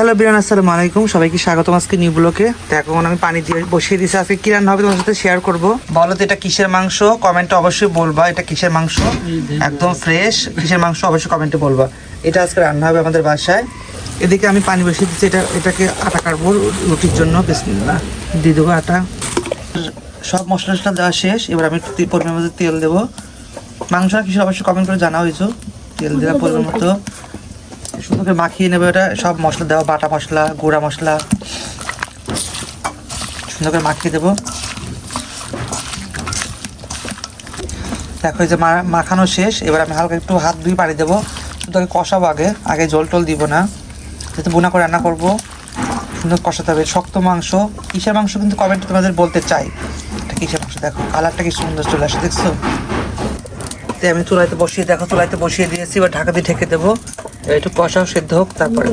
Hello বিরান আসসালামু আলাইকুম। সবাইকে স্বাগতম আজকে নিউ ব্লকে। এখন আমি পানি দিয়ে বসিয়ে দিয়েছি। আজকে কি রান্না হবে তোমার সাথে শেয়ার করব। বলো তো, এটা কিসের মাংস? কমেন্টে অবশ্যই বলবা, এটা কিসের মাংস? একদম ফ্রেশ কিসের মাংস? অবশ্যই কমেন্টে বলবা। এটা আজকে রান্না হবে আমাদের বাসায়। এদিকে আমি পানি বসিয়ে দিচ্ছি। এটা, এটাকে আটা কাটবো রুটির জন্য। বিসমিল্লাহ। দিয়ে দেবো আটা। সব মশলা টশলা দেওয়া শেষ। এবার আমি পরিমাণ মতো তেল দেবো। মাংস কিছু অবশ্যই কমেন্ট করে জানা হয়েছো তেল দেওয়া পরিমাণ মতো। করে মাখিয়ে নেবে ওটা। সব মশলা দেওয়া, বাটা মশলা, গুঁড়া মশলা। সুন্দর করে মাখিয়ে দেবো। দেখো যে মাখানো শেষ। এবার আমি হালকা একটু হাত ধুয়ে পানি দেবো। আগে কষাবো আগে। আগে জল টল দিব না। যেহেতু বোনা করে রান্না করব। সুন্দর কষাতে হবে। শক্ত মাংস। কিসের মাংস কিন্তু কমেন্টে তোমাদের বলতে চাই। এটা কিসের মাংস? দেখো কালারটা কি সুন্দর চলে আসে, দেখছ? তো আমি চুলাইতে বসিয়ে, দেখো চুলাইতে বসিয়ে দিয়েছি। এবার ঢাকা দিয়ে ঢেকে দেবো। একটু কষাও সেদ্ধ হোক তারপরে।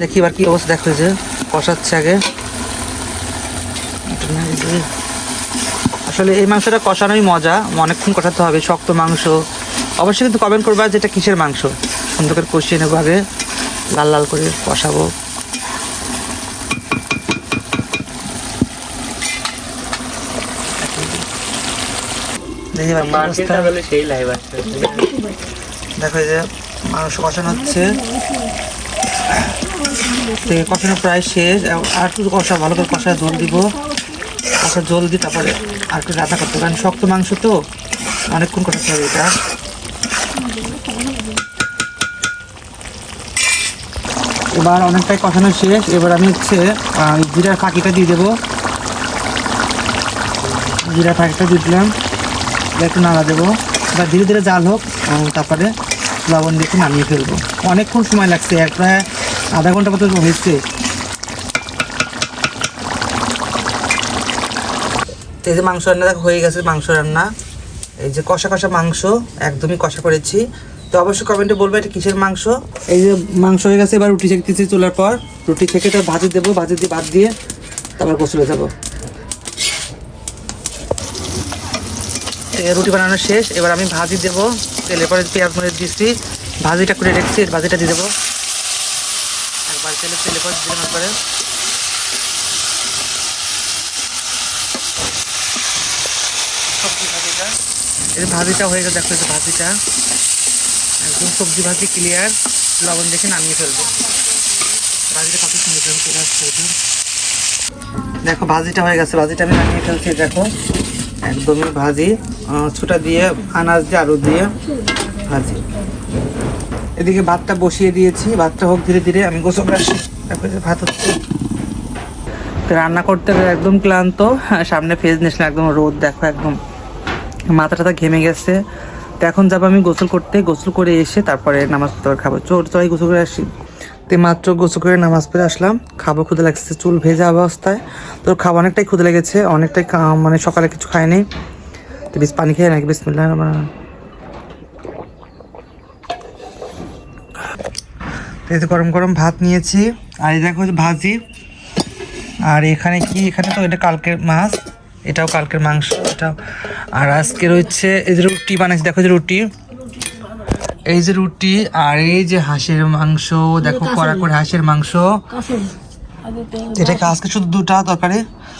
দেখি এবার কি অবস্থা দেখো যে কষাচ্ছে আগে। আসলে এই মাংসটা কষানোই মজা অনেকক্ষণ কষাতে হবে শক্ত মাংস। অবশ্যই কিন্তু কমেন্ট করবা যে এটা কিসের মাংস। সুন্দর করে কষিয়ে নেব আগে লাল লাল করে কষাবো। সেই লাইভ আসছে। দেখো যে মাংস কষানো হচ্ছে। তো কষানো প্রায় শেষ। আর একটু কষা, ভালো করে কষা, জল দিব। কষা, জল দিই তারপরে আর একটু রান্না করতে কারণ শক্ত মাংস তো, অনেকক্ষণ কষাতে হবে এটা। এবার অনেকটাই কষানো শেষ। এবার আমি হচ্ছে জিরার ফাঁকিটা দিয়ে দেবো। জিরা ফাঁকিটা দিয়ে দিলাম। একটু নাড়া দেবো। এবার ধীরে ধীরে জাল হোক তারপরে লবণ দিয়ে নামিয়ে ফেলব। অনেকক্ষণ সময় লাগছে এক প্রায় আধা ঘণ্টা মতো হয়েছে। এই যে মাংস রান্না হয়ে গেছে মাংস রান্না। এই যে কষা কষা মাংস, একদমই কষা করেছি। তো অবশ্যই কমেন্টে বলব এটা কিসের মাংস? এই যে মাংস হয়ে গেছে, এবার রুটি ছেঁকতেছি চুলার পর। রুটি থেকে তো ভাজি দেবো, ভাজি দিয়ে ভাত দিয়ে তারপর গোসলে যাব। রুটি বানানো শেষ। এবার আমি ভাজি দেব। তেলের পরে পেঁয়াজ, মরিচ দিচ্ছি ভাজিটা করে রেখেছি। ভাজিটা দিয়ে দেবো। একবার তেলে তেলে পরে দেওয়ার পরে সবজি ভাজিটা। এই ভাজিটা হয়ে গেছে দেখো ভাজিটা। একদম সবজি ভাজি ক্লিয়ার লবণ দেখে নামিয়ে ফেলব। ভাজিটা কত সুন্দর দেখো, ভাজিটা হয়ে গেছে। ভাজিটা আমি নামিয়ে ফেলছি, দেখো। একদমই ভাজি ছোটা দিয়ে, আনাজ দিয়ে, আলু দিয়ে ভাজি। এদিকে ভাতটা বসিয়ে দিয়েছি, ভাতটা হোক ধীরে ধীরে, আমি গোসল আসি। তারপরে ভাত হচ্ছে। রান্না করতে একদম ক্লান্ত সামনে ফেজ নিয়েছিলাম একদম রোদ, দেখো একদম। মাথা টাথা ঘেমে গেছে। তো এখন যাব আমি গোসল করতে। গোসল করে এসে তারপরে নামাজ খাব। চোর চড়াই গোসল করে আসি। তো মাত্র গোসু করে নামাজ পড়ে আসলাম। খাব ক্ষুদে লাগছে, চুল ভেজা অবস্থায়। তো খাব অনেকটাই ক্ষুদে লেগেছে, অনেকটাই মানে সকালে কিছু খায়নি তো বেশ পানি খেয়ে নাকি? বিসমিল্লাহ রহমান তো এই গরম গরম ভাত নিয়েছি, আর এই দেখো যে ভাজি। আর এখানে কি? এখানে তো এটা কালকের মাছ, এটাও কালকের মাংস, এটাও। আর আজকে রয়েছে এই যে রুটি বানাইছি, দেখো যে রুটি। এই যে রুটি আর এই যে হাঁসের মাংস দেখো কড়া করে হাঁসের মাংস। এটা আজকে শুধু দুটা দরকারে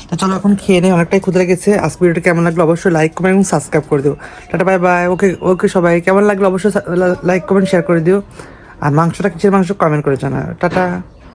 তো চলো এখন খেয়ে নেই অনেকটাই ক্ষুদ্র লেগেছে। আজকে ভিডিওটা কেমন লাগল অবশ্যই লাইক কমেন্ট এবং সাবস্ক্রাইব করে দিও। Tata bye bye okay okay সবাই কেমন লাগল অবশ্যই লাইক কমেন্ট শেয়ার করে দিও। আর মাংসটা কিসের মাংস কমেন্ট করে জানা টাটা।